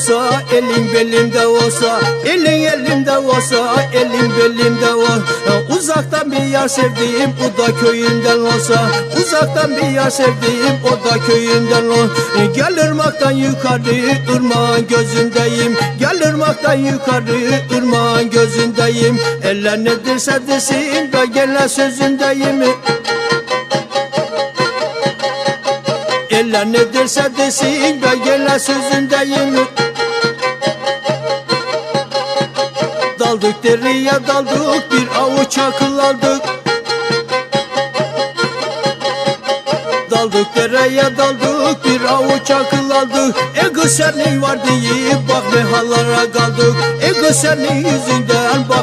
olsa Elin belimde olsa Elin elimde olsa Elin belimde olsa Uzaktan bir yar sevdiğim O da köyünden olsa. Uzaktan bir yar sevdiğim O da köyünden olsa Gel ırmaktan yukarı Irmağın gözündeyim. Gel ırmaktan yukarı Irmağın gözündeyim. Eller ne derse desin Da gele sözündeyim Eller ne derse desin Ben gele sözündeyim. Daldık dereye daldık Bir avuç akıl aldık. Daldık dereye daldık Bir avuç akıl aldık. E kız senin var deyip Bak ne hallara kaldık. E kız senin yüzünden Bak